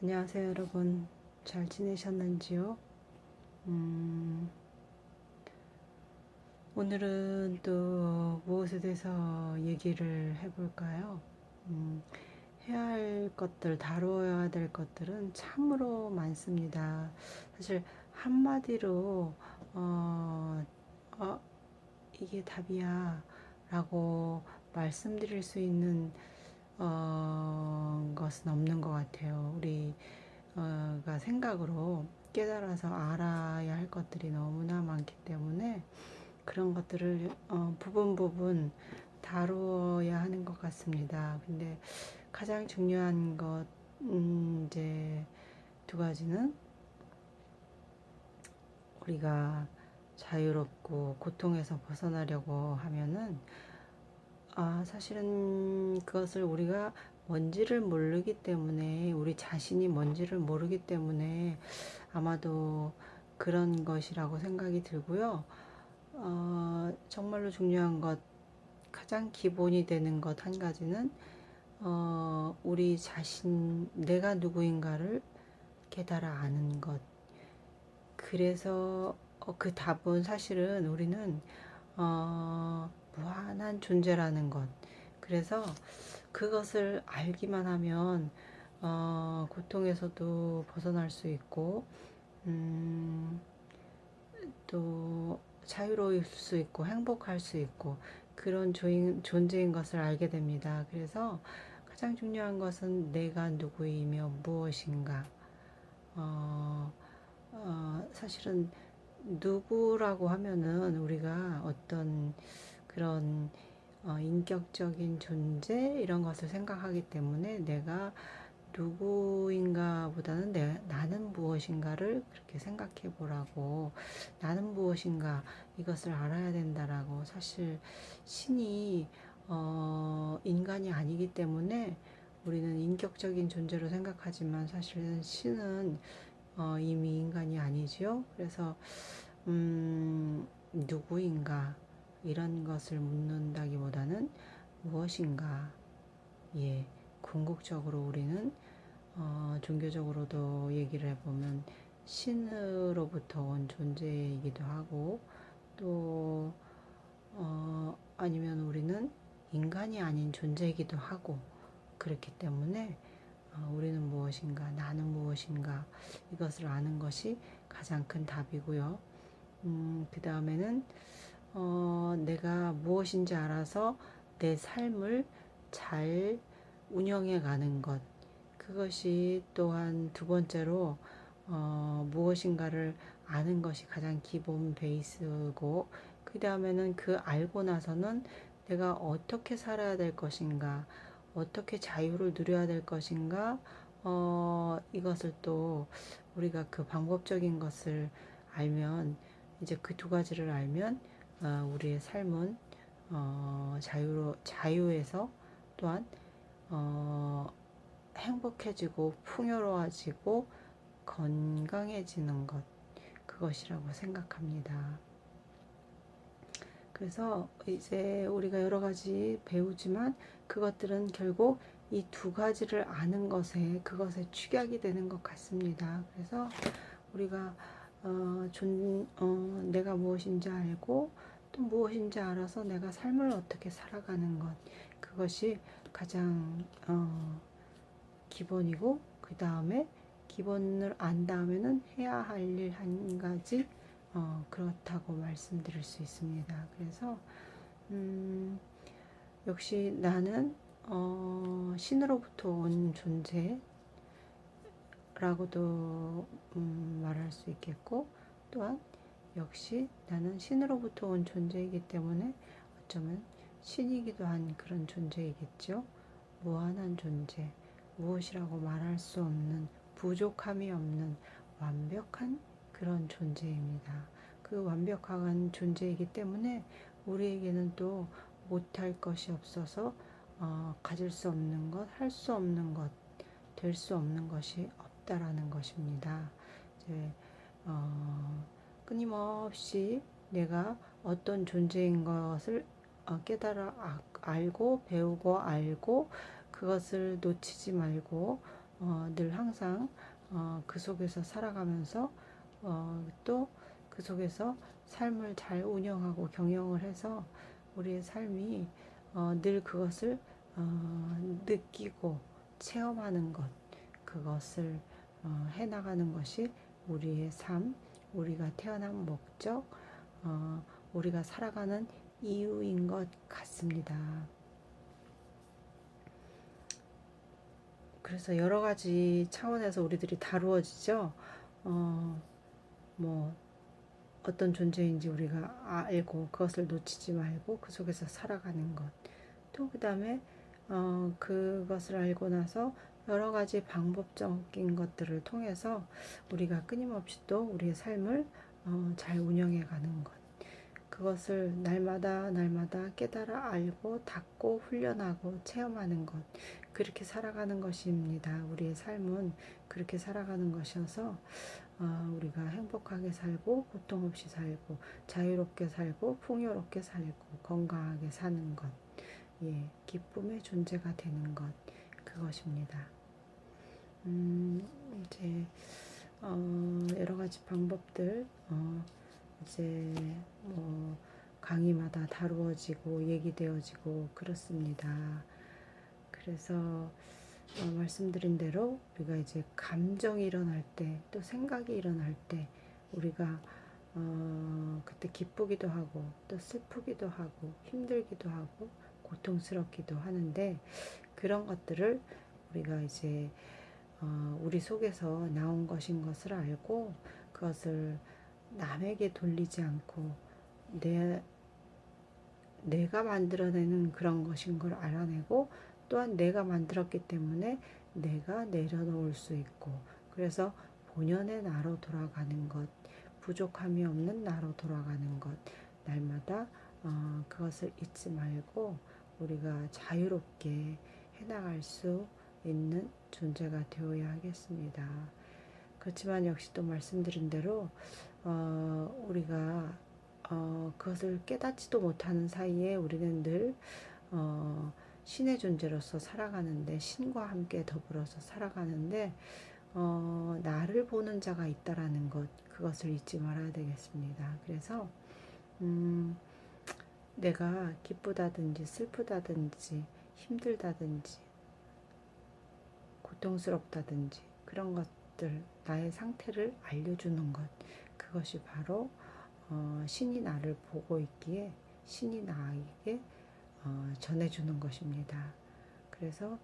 안녕하세요, 여러분. 잘 지내셨는지요? 음, 오늘은 또 무엇에 대해서 얘기를 해볼까요? 음, 해야 할 것들, 다루어야 될 것들은 참으로 많습니다. 사실 한마디로, 어, 어, 이게 답이야 라고 말씀드릴 수 있는 어, 것은 없는 것 같아요. 우리가 생각으로 깨달아서 알아야 할 것들이 너무나 많기 때문에 그런 것들을 어, 부분 부분 다루어야 하는 것 같습니다. 근데 가장 중요한 것, 음, 이제 두 가지는 우리가 자유롭고 고통에서 벗어나려고 하면은 아, 사실은 그것을 우리가 뭔지를 모르기 때문에 우리 자신이 뭔지를 모르기 때문에 아마도 그런 것이라고 생각이 들고요. 어, 정말로 중요한 것, 가장 기본이 되는 것 한 가지는 어, 우리 자신, 내가 누구인가를 깨달아 아는 것. 그래서 어, 그 답은 사실은 우리는 어, 무한한 존재라는 것. 그래서 그것을 알기만 하면 어, 고통에서도 벗어날 수 있고, 음, 또 자유로울 수 있고 행복할 수 있고 그런 조인, 존재인 것을 알게 됩니다. 그래서 가장 중요한 것은 내가 누구이며 무엇인가. 어, 어, 사실은 누구라고 하면은 우리가 어떤 그런 어, 인격적인 존재 이런 것을 생각하기 때문에 내가 누구인가 보다는 내, 나는 무엇인가를 그렇게 생각해 보라고 나는 무엇인가 이것을 알아야 된다라고 사실 신이 어, 인간이 아니기 때문에 우리는 인격적인 존재로 생각하지만 사실은 신은 어, 이미 인간이 아니지요. 그래서 음, 누구인가 이런 것을 묻는다기보다는 무엇인가? 예 궁극적으로 우리는 어, 종교적으로도 얘기를 해보면 신으로부터 온 존재이기도 하고 또 어, 아니면 우리는 인간이 아닌 존재이기도 하고 그렇기 때문에 어, 우리는 무엇인가? 나는 무엇인가? 이것을 아는 것이 가장 큰 답이고요. 음, 그 다음에는 어, 내가 무엇인지 알아서 내 삶을 잘 운영해 가는 것. 그것이 또한 두 번째로 어, 무엇인가를 아는 것이 가장 기본 베이스고 그 다음에는 그 알고 나서는 내가 어떻게 살아야 될 것인가 어떻게 자유를 누려야 될 것인가 어, 이것을 또 우리가 그 방법적인 것을 알면 이제 그 두 가지를 알면 어, 우리의 삶은 어, 자유로 자유에서 또한 어, 행복해지고 풍요로워지고 건강해지는 것 그것이라고 생각합니다. 그래서 이제 우리가 여러 가지 배우지만 그것들은 결국 이 두 가지를 아는 것에 그것에 축약이 되는 것 같습니다. 그래서 우리가 어, 존, 어, 내가 무엇인지 알고 또 무엇인지 알아서 내가 삶을 어떻게 살아가는 것 그것이 가장 어, 기본이고 그 다음에 기본을 안 다음에는 해야 할 일 한 가지 어, 그렇다고 말씀드릴 수 있습니다. 그래서 음, 역시 나는 어, 신으로부터 온 존재 라고도 음, 말할 수 있겠고 또한 역시 나는 신으로부터 온 존재이기 때문에 어쩌면 신이기도 한 그런 존재이겠죠. 무한한 존재, 무엇이라고 말할 수 없는 부족함이 없는 완벽한 그런 존재입니다. 그 완벽한 존재이기 때문에 우리에게는 또 못할 것이 없어서 어, 가질 수 없는 것, 할 수 없는 것, 될 수 없는 것이 없 다라는 것입니다. 이제 어, 끊임없이 내가 어떤 존재인 것을 어, 깨달아 아, 알고 배우고 알고 그것을 놓치지 말고 어, 늘 항상 어, 그 속에서 살아가면서 어, 또 그 속에서 삶을 잘 운영하고 경영을 해서 우리의 삶이 어, 늘 그것을 어, 느끼고 체험하는 것 그것을 어, 해나가는 것이 우리의 삶, 우리가 태어난 목적, 어, 우리가 살아가는 이유인 것 같습니다. 그래서 여러 가지 차원에서 우리들이 다루어지죠. 어, 뭐 어떤 존재인지 우리가 알고 그것을 놓치지 말고 그 속에서 살아가는 것. 또 그 다음에 어, 그것을 알고 나서 여러 가지 방법적인 것들을 통해서 우리가 끊임없이 또 우리의 삶을 어, 잘 운영해 가는 것. 그것을 날마다 날마다 깨달아 알고 닦고 훈련하고 체험하는 것. 그렇게 살아가는 것입니다. 우리의 삶은 그렇게 살아가는 것이어서 어, 우리가 행복하게 살고 고통 없이 살고 자유롭게 살고 풍요롭게 살고 건강하게 사는 것. 예, 기쁨의 존재가 되는 것. 그것입니다. 음, 이제 어, 여러 가지 방법들 어, 이제 뭐 강의마다 다루어지고 얘기되어지고 그렇습니다. 그래서 어, 말씀드린 대로 우리가 이제 감정이 일어날 때 또 생각이 일어날 때 우리가 어, 그때 기쁘기도 하고 또 슬프기도 하고 힘들기도 하고 고통스럽기도 하는데 그런 것들을 우리가 이제 어, 우리 속에서 나온 것인 것을 알고 그것을 남에게 돌리지 않고 내 내가 만들어내는 그런 것인 걸 알아내고 또한 내가 만들었기 때문에 내가 내려놓을 수 있고 그래서 본연의 나로 돌아가는 것 부족함이 없는 나로 돌아가는 것 날마다 어, 그것을 잊지 말고 우리가 자유롭게 해나갈 수 있는 존재가 되어야 하겠습니다. 그렇지만 역시 또 말씀드린 대로 어, 우리가 어, 그것을 깨닫지도 못하는 사이에 우리는 늘 어, 신의 존재로서 살아가는데 신과 함께 더불어서 살아가는데 어, 나를 보는 자가 있다라는 것 그것을 잊지 말아야 되겠습니다. 그래서 음, 내가 기쁘다든지 슬프다든지 힘들다든지 고통스럽다든지 그런 것들 나의 상태를 알려주는 것 그것이 바로 어, 신이 나를 보고 있기에 신이 나에게 어, 전해주는 것입니다. 그래서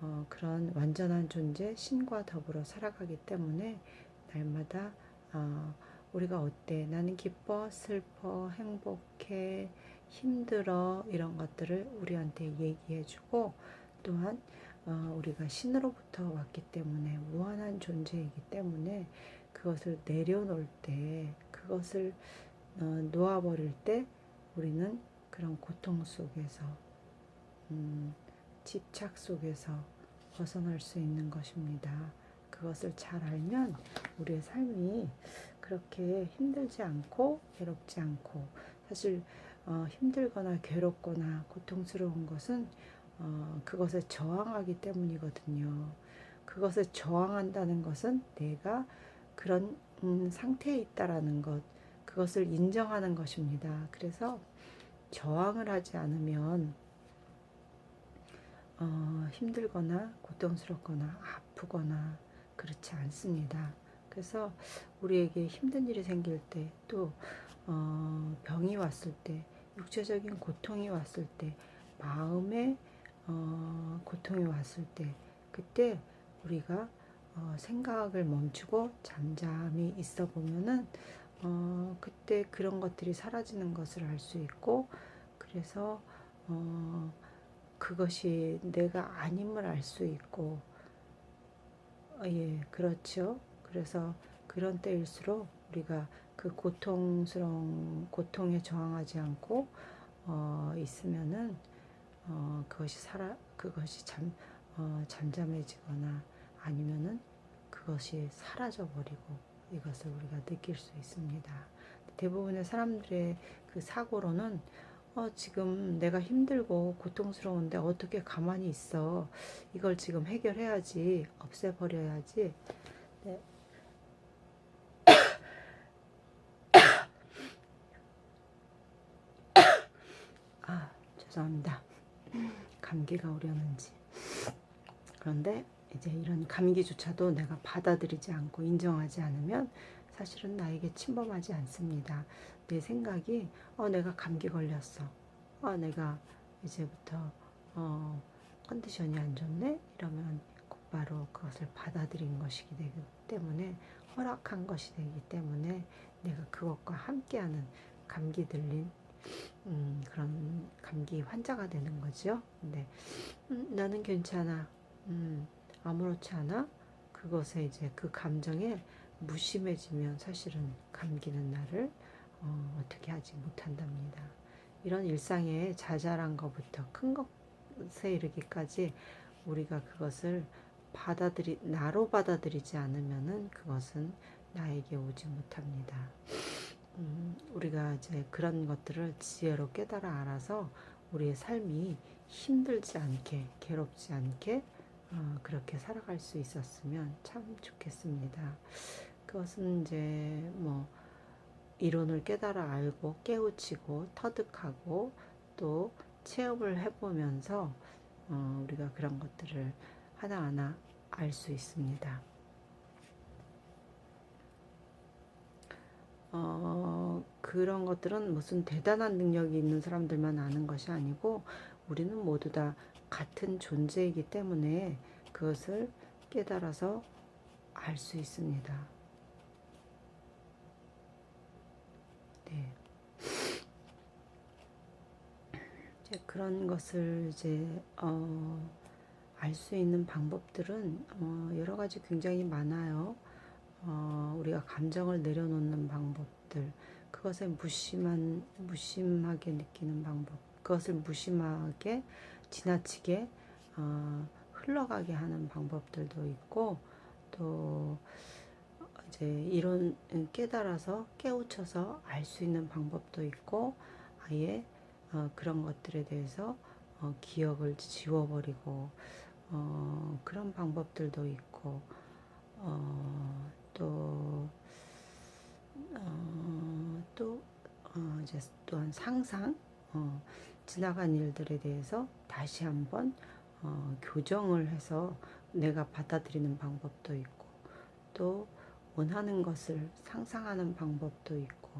어, 그런 완전한 존재 신과 더불어 살아가기 때문에 날마다 어, 우리가 어때 나는 기뻐 슬퍼 행복해 힘들어 이런 것들을 우리한테 얘기해주고 또한 어, 우리가 신으로부터 왔기 때문에 무한한 존재이기 때문에 그것을 내려놓을 때 그것을 어, 놓아버릴 때 우리는 그런 고통 속에서 음, 집착 속에서 벗어날 수 있는 것입니다. 그것을 잘 알면 우리의 삶이 그렇게 힘들지 않고 괴롭지 않고 사실 어, 힘들거나 괴롭거나 고통스러운 것은 어, 그것에 저항하기 때문이거든요. 그것에 저항한다는 것은 내가 그런 음, 상태에 있다라는 것, 그것을 인정하는 것입니다. 그래서 저항을 하지 않으면 어, 힘들거나 고통스럽거나 아프거나 그렇지 않습니다. 그래서 우리에게 힘든 일이 생길 때, 또 어, 병이 왔을 때, 육체적인 고통이 왔을 때, 마음에 어, 고통이 왔을 때, 그때 우리가 어, 생각을 멈추고 잠잠히 있어 보면은 어, 그때 그런 것들이 사라지는 것을 알 수 있고, 그래서 어, 그것이 내가 아님을 알 수 있고, 어, 예, 그렇죠. 그래서 그런 때일수록 우리가 그 고통스러운 고통에 저항하지 않고 어, 있으면은 어, 그것이 살아 그것이 잠 어, 잠잠해지거나 아니면은 그것이 사라져 버리고 이것을 우리가 느낄 수 있습니다. 대부분의 사람들의 그 사고로는 어, 지금 내가 힘들고 고통스러운데 어떻게 가만히 있어? 이걸 지금 해결해야지, 없애버려야지. 네. 아, 죄송합니다. 감기가 오려는지. 그런데 이제 이런 감기조차도 내가 받아들이지 않고 인정하지 않으면 사실은 나에게 침범하지 않습니다. 내 생각이 어 내가 감기 걸렸어. 어 내가 이제부터 어 컨디션이 안 좋네 이러면 곧바로 그것을 받아들인 것이기 때문에 허락한 것이 되기 때문에 내가 그것과 함께하는 감기 들린 음, 그런 감기 환자가 되는 거죠. 근데 음, 나는 괜찮아. 음, 아무렇지 않아. 그것에 이제 그 감정에 무심해지면 사실은 감기는 나를 어, 어떻게 하지 못한답니다. 이런 일상의 자잘한 것부터 큰 것에 이르기까지 우리가 그것을 받아들이 나로 받아들이지 않으면은 그것은 나에게 오지 못합니다. 음, 우리가 이제 그런 것들을 지혜로 깨달아 알아서 우리의 삶이 힘들지 않게 괴롭지 않게 어, 그렇게 살아갈 수 있었으면 참 좋겠습니다. 그것은 이제 뭐 이론을 깨달아 알고 깨우치고 터득하고 또 체험을 해보면서 어, 우리가 그런 것들을 하나하나 알 수 있습니다. 어, 그런 것들은 무슨 대단한 능력이 있는 사람들만 아는 것이 아니고 우리는 모두 다 같은 존재이기 때문에 그것을 깨달아서 알 수 있습니다. 네. 이제 그런 것을 이제 어, 알 수 있는 방법들은 어, 여러 가지 굉장히 많아요. 어, 우리가 감정을 내려놓는 방법들, 그것에 무심한 무심하게 느끼는 방법, 그것을 무심하게 지나치게 어, 흘러가게 하는 방법들도 있고 또 이제 이런 깨달아서 깨우쳐서 알 수 있는 방법도 있고 아예 어, 그런 것들에 대해서 어, 기억을 지워버리고 어, 그런 방법들도 있고 어, 또 어, 또 어, 이제 또한 상상 어, 지나간 일들에 대해서 다시 한번 어, 교정을 해서 내가 받아들이는 방법도 있고 또 원하는 것을 상상하는 방법도 있고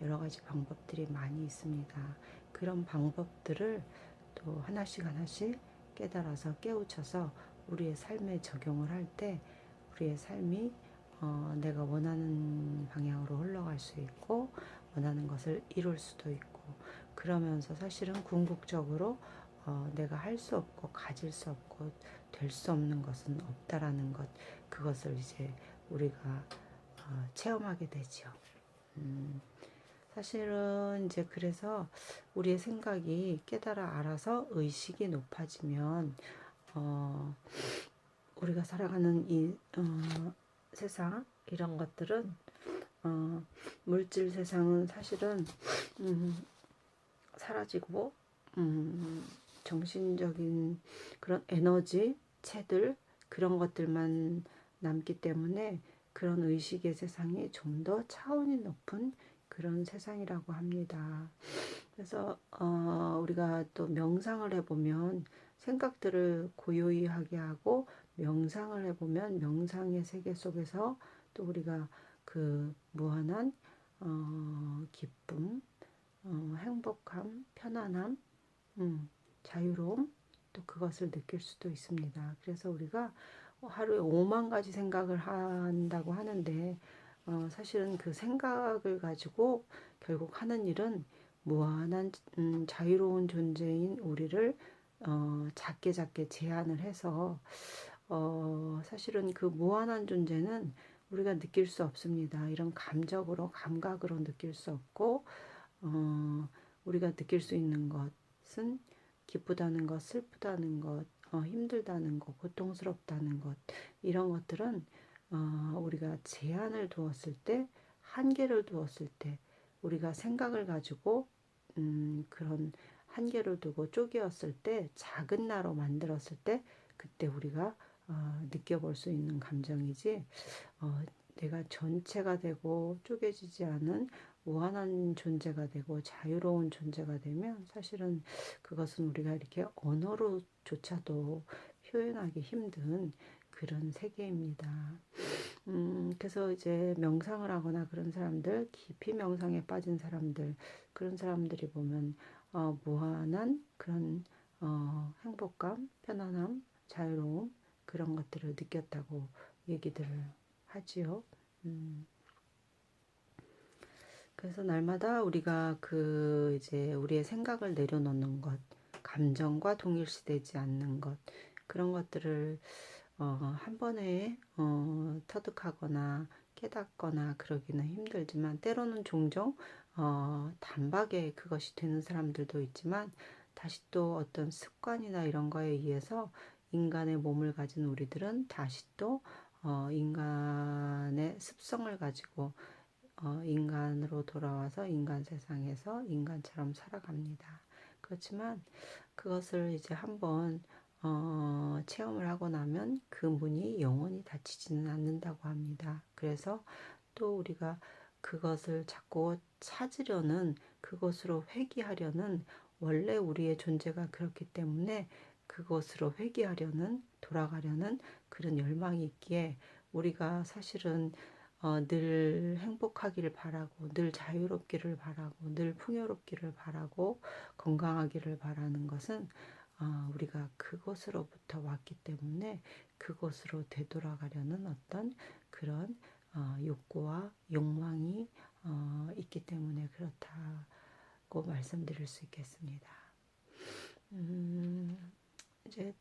여러 가지 방법들이 많이 있습니다. 그런 방법들을 또 하나씩 하나씩 깨달아서 깨우쳐서 우리의 삶에 적용을 할 때 우리의 삶이 어, 내가 원하는 방향으로 흘러갈 수 있고 원하는 것을 이룰 수도 있고 그러면서 사실은 궁극적으로 어, 내가 할 수 없고 가질 수 없고 될 수 없는 것은 없다라는 것 그것을 이제 우리가 어, 체험하게 되죠. 음, 사실은 이제 그래서 우리의 생각이 깨달아 알아서 의식이 높아지면 어, 우리가 살아가는 이 어, 세상 이런 것들은 어, 물질 세상은 사실은 음, 사라지고 음, 정신적인 그런 에너지 체들 그런 것들만 남기 때문에 그런 의식의 세상이 좀 더 차원이 높은 그런 세상이라고 합니다. 그래서 어, 우리가 또 명상을 해보면 생각들을 고요히 하게 하고 명상을 해보면 명상의 세계 속에서 또 우리가 그 무한한 어, 기쁨, 어, 행복함, 편안함, 음, 자유로움 또 그것을 느낄 수도 있습니다. 그래서 우리가 하루에 5만 가지 생각을 한다고 하는데 어, 사실은 그 생각을 가지고 결국 하는 일은 무한한 음, 자유로운 존재인 우리를 어, 작게 작게 제한을 해서 어, 사실은 그 무한한 존재는 우리가 느낄 수 없습니다. 이런 감적으로 감각으로 느낄 수 없고 어, 우리가 느낄 수 있는 것은 기쁘다는 것, 슬프다는 것, 어, 힘들다는 것, 고통스럽다는 것 이런 것들은 어, 우리가 제한을 두었을 때 한계를 두었을 때 우리가 생각을 가지고 음, 그런 한계를 두고 쪼개었을 때 작은 나로 만들었을 때 그때 우리가 어, 느껴볼 수 있는 감정이지 어, 내가 전체가 되고 쪼개지지 않은 무한한 존재가 되고 자유로운 존재가 되면 사실은 그것은 우리가 이렇게 언어로조차도 표현하기 힘든 그런 세계입니다. 음, 그래서 이제 명상을 하거나 그런 사람들, 깊이 명상에 빠진 사람들, 그런 사람들이 보면, 어, 무한한 그런, 어, 행복감, 편안함, 자유로움, 그런 것들을 느꼈다고 얘기들을 하지요. 음. 그래서 날마다 우리가 그 이제 우리의 생각을 내려놓는 것, 감정과 동일시되지 않는 것, 그런 것들을 어, 한 번에 어, 터득하거나 깨닫거나 그러기는 힘들지만 때로는 종종 어, 단박에 그것이 되는 사람들도 있지만 다시 또 어떤 습관이나 이런 거에 의해서 인간의 몸을 가진 우리들은 다시 또 어, 인간의 습성을 가지고 어, 인간으로 돌아와서 인간 세상에서 인간처럼 살아갑니다. 그렇지만 그것을 이제 한번 어, 체험을 하고 나면 그 문이 영원히 닫히지는 않는다고 합니다. 그래서 또 우리가 그것을 자꾸 찾으려는 그것으로 회귀하려는 원래 우리의 존재가 그렇기 때문에 그것으로 회귀하려는 돌아가려는 그런 열망이 있기에 우리가 사실은 어, 늘 행복하기를 바라고 늘 자유롭기를 바라고 늘 풍요롭기를 바라고 건강하기를 바라는 것은 어, 우리가 그곳으로부터 왔기 때문에 그곳으로 되돌아가려는 어떤 그런 어, 욕구와 욕망이 어, 있기 때문에 그렇다고 말씀드릴 수 있겠습니다. 음, 이제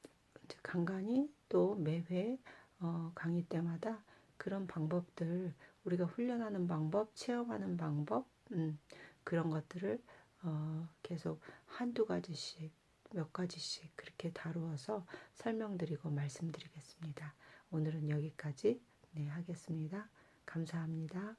간간히 또 매회 어, 강의 때마다 그런 방법들 우리가 훈련하는 방법, 체험하는 방법 음, 그런 것들을 어, 계속 한두 가지씩 몇 가지씩 그렇게 다루어서 설명드리고 말씀드리겠습니다. 오늘은 여기까지 네, 하겠습니다. 감사합니다.